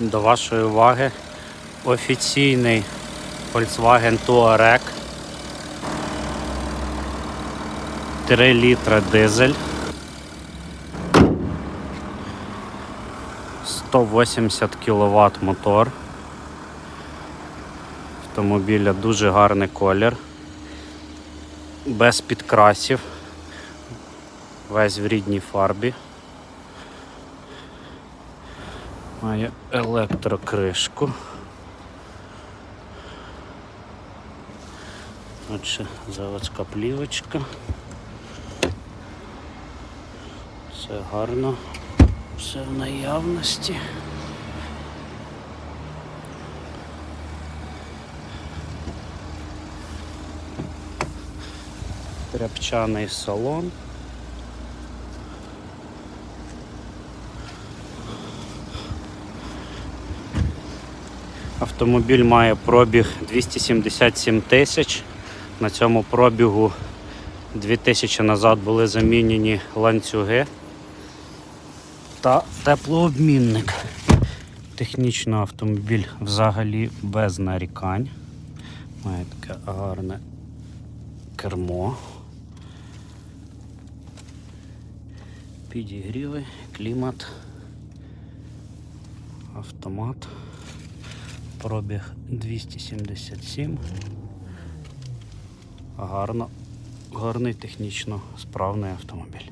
До вашої уваги офіційний Volkswagen Touareg 3 літра дизель 180 кВт мотор. Автомобіля дуже гарний колір, без підкрасів, весь в рідній фарбі. Має електрокришку. Отже, заводська плівочка. Все гарно, все в наявності. Тряпчаний салон. Автомобіль має пробіг 277 тисяч. На цьому пробігу 2000 назад були замінені ланцюги та теплообмінник. Технічно автомобіль взагалі без нарікань. Має таке гарне кермо. Підігріви, клімат, автомат. Пробіг 277. Гарно, гарний технічно справний автомобіль.